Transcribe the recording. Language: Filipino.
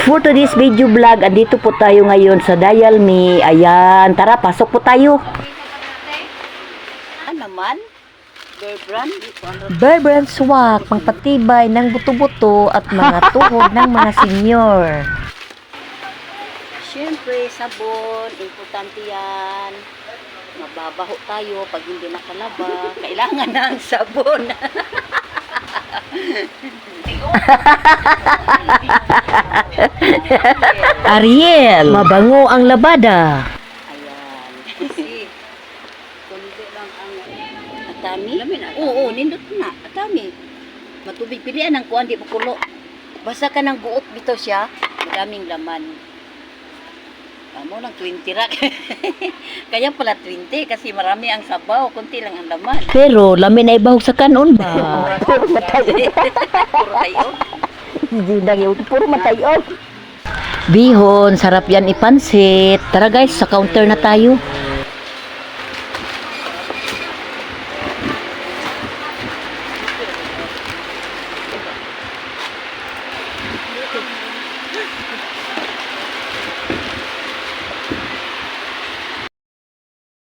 For today's video vlog, andito po tayo ngayon sa Dial Me. Ayan, tara, pasok po tayo. Ano naman? Bear brand? Swak, pangpatibay ng buto-buto at mga tuhod ng mga senior. Siyempre, sabon. Importante yan. Mababaho tayo pag hindi nakalaba. Kailangan ng sabon. Ariel, mabango ang labada. Ayan. Kasi, kundi lang ang atami. Oo, oo, nindot na. Atami. Matubig pilihan ng kuwan, di makulo. Basta ka ng buot bito siya, madaming laman. Amo lang 20 rack. Kaya pala 20 kasi marami ang sabaw, kunti lang ang laman. Pero, lamin ay bahog sa kanon ba? Puro tayo. Hindi na yun, puro matayo. Bihon, sarap yan ipansit. Tara guys, sa counter na tayo.